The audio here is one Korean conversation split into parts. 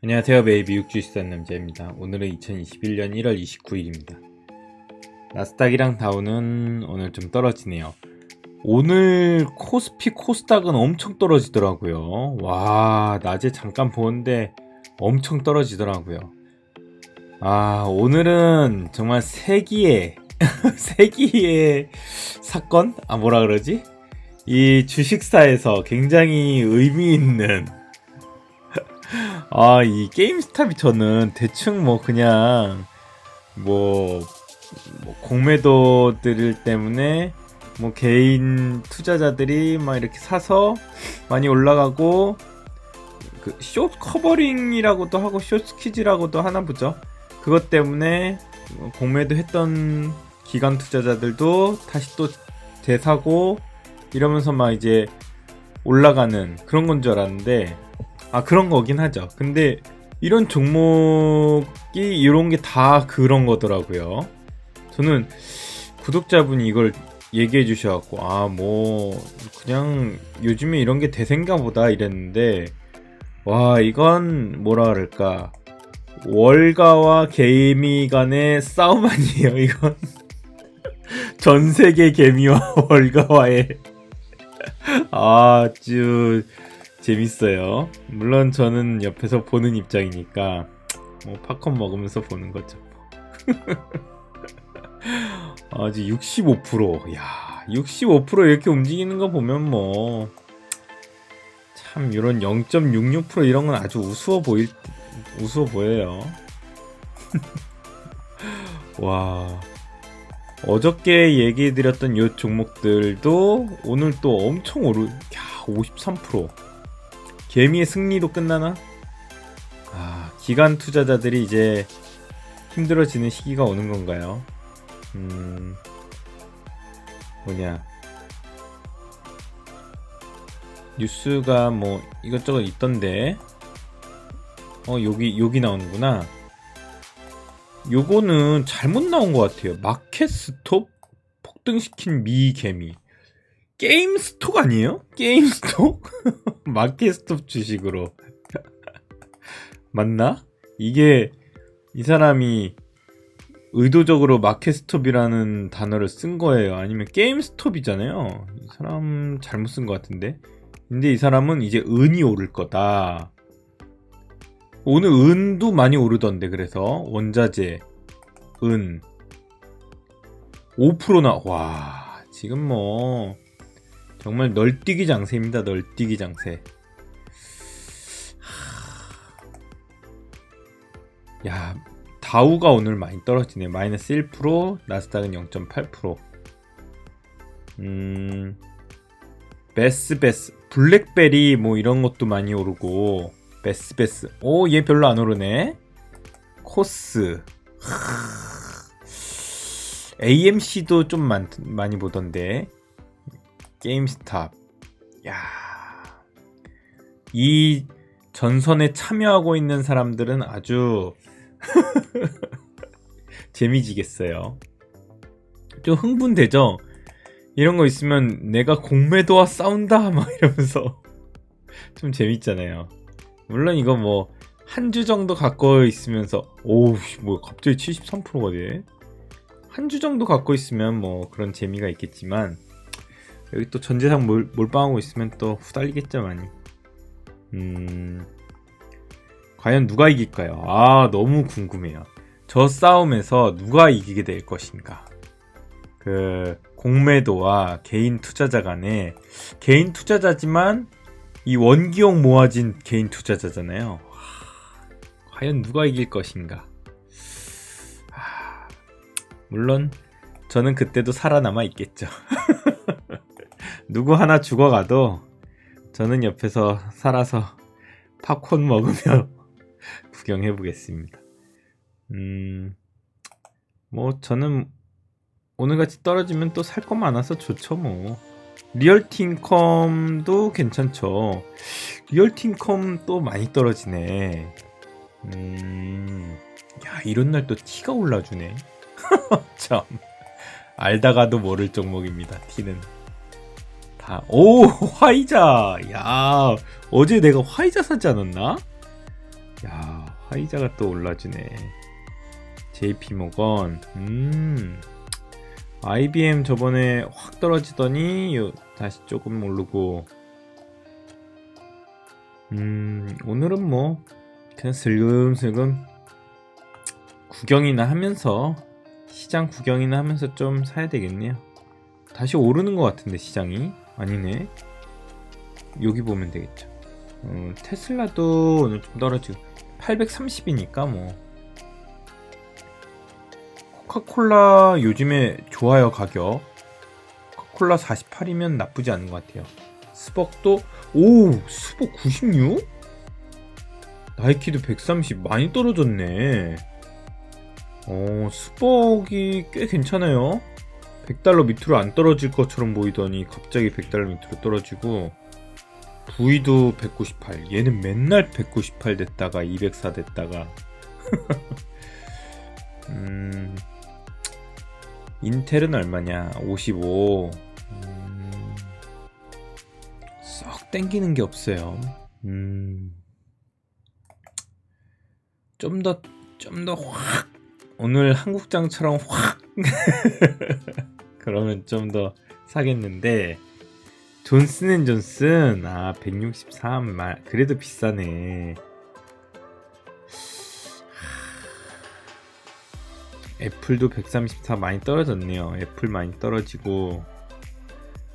안녕하세요. 매일 미국 주식 산 남자입니다. 오늘은 2021년 1월 29일입니다. 나스닥이랑 다우는 오늘 좀 떨어지네요. 오늘 코스피 코스닥은 엄청 떨어지더라고요. 와, 낮에 잠깐 보는데 엄청 떨어지더라고요. 아, 오늘은 정말 세기의, 세기의 사건? 아, 뭐라 그러지? 이 주식사에서 굉장히 의미 있는 아, 이 게임스탑이 저는 대충 뭐 그냥 뭐, 뭐 공매도들 때문에 뭐 개인 투자자들이 막 이렇게 사서 많이 올라가고 그숏 커버링이라고도 하고 숏 스퀴즈라고도 하나 보죠. 그것 때문에 공매도 했던 기관 투자자들도 다시 또 재사고 이러면서 막 이제 올라가는 그런 건 줄 알았는데 아 그런 거긴 하죠. 근데 이런 종목이 이런 게 다 그런 거더라고요. 저는 구독자분이 이걸 얘기해 주셔갖고 아 뭐 그냥 요즘에 이런 게 대세인가 보다 이랬는데 와 이건 뭐라 그럴까 월가와 개미 간의 싸움 아니에요 이건 전 세계 개미와 월가와의 아주 재밌어요. 물론 저는 옆에서 보는 입장이니까 뭐 팝콘 먹으면서 보는 거죠. 아직 65%. 야, 65% 이렇게 움직이는 거 보면 뭐 참 이런 0.66% 이런 건 아주 우스워 보일 우스워 보여요. 와. 어저께 얘기해 드렸던 요 종목들도 오늘 또 엄청 오르, 야, 53%. 개미의 승리도 끝나나? 아, 기간 투자자들이 이제 힘들어지는 시기가 오는 건가요? 음, 뭐냐. 뉴스가 뭐 이것저것 있던데, 어, 여기, 여기 나오는구나. 요거는 잘못 나온 것 같아요. 마켓 스톱 폭등시킨 미 개미. 게임 스톡 아니에요? 게임 스톡? 마켓 스톱 주식으로. 맞나? 이게 이 사람이 의도적으로 마켓 스톱이라는 단어를 쓴 거예요. 아니면 게임 스톱이잖아요. 이 사람 잘못 쓴 것 같은데. 근데 이 사람은 이제 은이 오를 거다. 오늘 은도 많이 오르던데 그래서 원자재 은 5%나 와 지금 뭐 정말 널뛰기 장세입니다 널뛰기 장세 하... 야 다우가 오늘 많이 떨어지네 마이너스 1% 나스닥은 0.8%음 베스 베스 블랙베리 뭐 이런 것도 많이 오르고 베스 베스. 오, 얘 별로 안 오르네. 코스. AMC도 좀 많, 많이 보던데. 게임스탑. 야. 이 전선에 참여하고 있는 사람들은 아주 재미지겠어요. 좀 흥분되죠? 이런 거 있으면 내가 공매도와 싸운다 막 이러면서 좀 재밌잖아요. 물론 이거 뭐 한 주 정도 갖고 있으면서 오우 뭐 갑자기 73%가 돼. 한 주 정도 갖고 있으면 뭐 그런 재미가 있겠지만 여기 또 전재산 몰, 몰빵하고 있으면 또 후달리겠죠 많이. 음 과연 누가 이길까요? 아 너무 궁금해요. 저 싸움에서 누가 이기게 될 것인가? 그 공매도와 개인 투자자 간에 개인 투자자지만 이 원기용 모아진 개인 투자자잖아요. 과연 누가 이길 것인가? 물론 저는 그때도 살아남아 있겠죠. 누구 하나 죽어가도 저는 옆에서 살아서 팝콘 먹으며 구경해 보겠습니다. 음, 뭐 저는 오늘같이 떨어지면 또살거 많아서 좋죠 뭐. 리얼틴컴도 괜찮죠. 리얼틴컴 또 많이 떨어지네. 음, 야, 이런 날 또 티가 올라주네. 참. 알다가도 모를 종목입니다, 티는. 다, 오, 화이자! 야, 어제 내가 화이자 사지 않았나? 야, 화이자가 또 올라주네. JP 모건, 음, IBM 저번에 확 떨어지더니 요- 다시 조금 오르고, 음, 오늘은 뭐 그냥 슬금슬금 구경이나 하면서 시장 구경이나 하면서 좀 사야 되겠네요. 다시 오르는 것 같은데 시장이 아니네. 여기 보면 되겠죠. 어, 테슬라도 오늘 좀 떨어지고 830이니까 뭐 코카콜라 요즘에 좋아요 가격 코카콜라 48이면 나쁘지 않은 것 같아요 스벅도 오 스벅 96? 나이키도 130 많이 떨어졌네 어 스벅이 꽤 괜찮아요 100달러 밑으로 안 떨어질 것처럼 보이더니 갑자기 100달러 밑으로 떨어지고 V도 198 얘는 맨날 198 됐다가 204 됐다가. 음 인텔은 얼마냐? 55 음, 썩 땡기는 게 없어요. 음, 좀 더 좀 더 확 오늘 한국장처럼 확 그러면 좀 더 사겠는데 존슨앤존슨 아 163, 말 그래도 비싸네. 애플도 134 많이 떨어졌네요. 애플 많이 떨어지고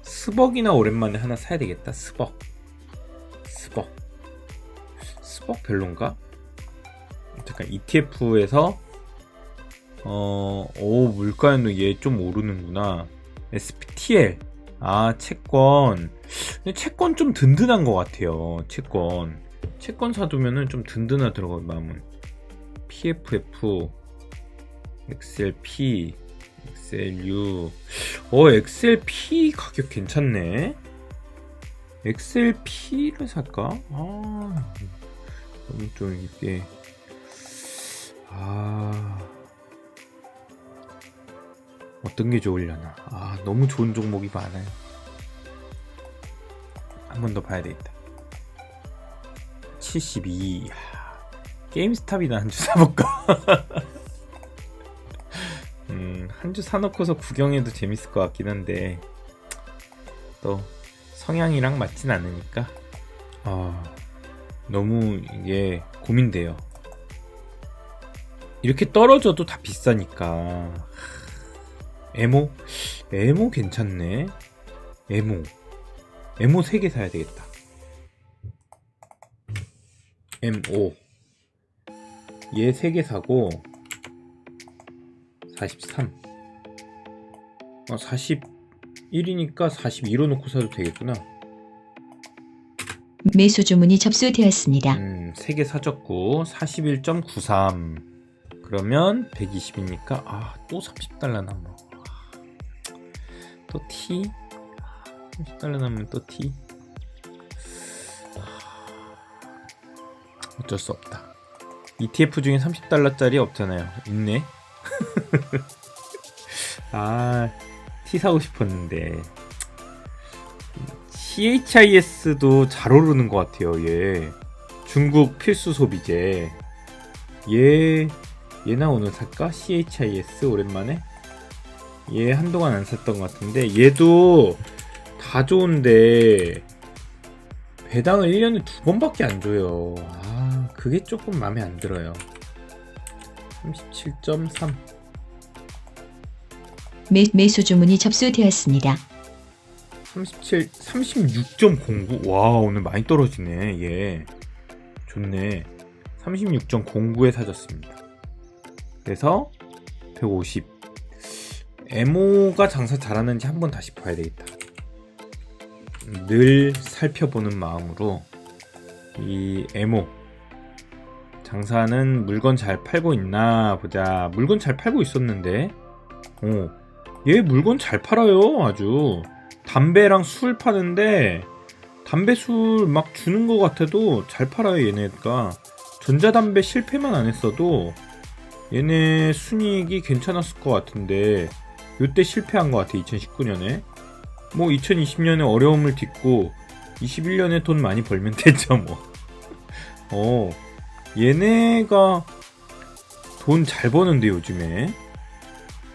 스벅이나 오랜만에 하나 사야 되겠다. 스벅. 스벅. 스벅 별론가? 잠깐 ETF에서 어, 오 물가는 얘 좀 오르는구나. SPTL. 아, 채권. 채권 좀 든든한 것 같아요. 채권. 채권 사두면은 좀 든든하더라고요, 마음은. PFF, XLP, XLU. 어, XLP 가격 괜찮네. XLP를 살까? 아, 너무 좀 이게. 아. 어떤 게 좋으려나. 아, 너무 좋은 종목이 많아요. 한 번 더 봐야 되겠다. 72. 하, 게임스탑이나 한 주 사볼까? 음, 한 주 사놓고서 구경해도 재밌을 것 같긴 한데, 또, 성향이랑 맞진 않으니까, 아, 너무 이게 고민돼요. 이렇게 떨어져도 다 비싸니까. 에모? 에모 괜찮네. 에모. 에모 3개 사야 되겠다. M5. 얘 3개 사고, 43. 아, 41이니까 42로 놓고 사도 되겠구나. 매수 주문이 접수되었습니다. 음, 3개 사줬고, 41.93. 그러면 120이니까, 아, 또 30달러 남아. 또 T? 30달러 남으면 또 T? 어쩔 수 없다. ETF 중에 30달러짜리 없잖아요. 있네. 아, T 사고 싶었는데. CHIS도 잘 오르는 것 같아요, 얘. 중국 필수 소비재. 얘, 얘나 오늘 살까? CHIS 오랜만에? 얘 한동안 안 샀던 것 같은데, 얘도 다 좋은데, 배당을 1년에 두 번밖에 안 줘요. 아, 그게 조금 마음에 안 들어요. 37.3. 매, 매수 주문이 접수되었습니다. 37, 36.09. 와, 오늘 많이 떨어지네, 얘. 좋네. 36.09에 사줬습니다. 그래서 150. 에모가 장사 잘하는지 한번 다시 봐야 되겠다. 늘 살펴보는 마음으로 이 에모 장사는 물건 잘 팔고 있나 보자. 물건 잘 팔고 있었는데, 어, 얘 물건 잘 팔아요, 아주. 담배랑 술 파는데 담배 술 막 주는 것 같아도 잘 팔아요 얘네가 전자담배 실패만 안 했어도 얘네 순이익이 괜찮았을 것 같은데 요때 실패한 것 같아 2019년에. 뭐 2020년에 어려움을 딛고 21년에 돈 많이 벌면 되죠 뭐. 어, 얘네가 돈 잘 버는데 요즘에.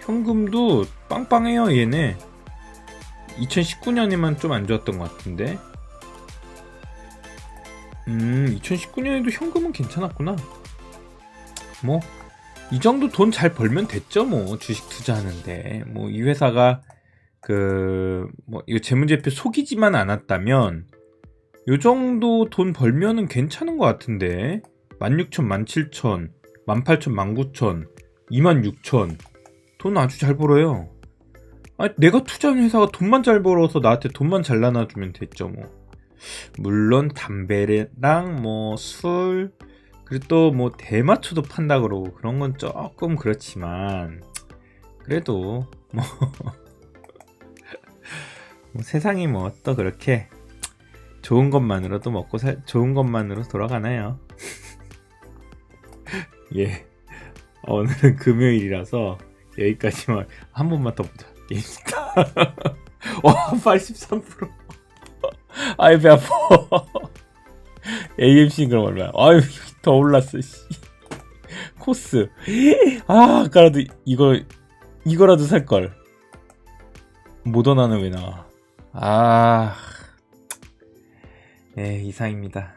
현금도 빵빵해요 얘네. 2019년에만 좀 안 좋았던 것 같은데. 음 2019년에도 현금은 괜찮았구나. 뭐 이 정도 돈 잘 벌면 됐죠 뭐 주식 투자하는데 뭐 이 회사가 그 뭐 이거 재무제표 속이지만 않았다면 요 정도 돈 벌면은 괜찮은 것 같은데 16,000, 17,000, 18,000, 19,000, 26,000. 돈 아주 잘 벌어요. 아, 내가 투자한 회사가 돈만 잘 벌어서 나한테 돈만 잘 나눠주면 됐죠, 뭐. 물론 담배랑 뭐 술, 그리고 또 뭐 대마초도 판다 그러고 그런 건 조금 그렇지만 그래도 뭐, 뭐 세상이 뭐 또 그렇게 좋은 것만으로도 먹고 살 좋은 것만으로 돌아가나요? 예. 어, 오늘은 금요일이라서 여기까지만 한 번만 더 보자. 게임스타. 와, 83%. 아이 배 아파. AMC 그럼 얼마야? 아유 더 올랐어. 씨. 코스. 아 아까라도 이거 이거라도 살 걸. 모더나는 왜 나와? 아. 예 이상입니다.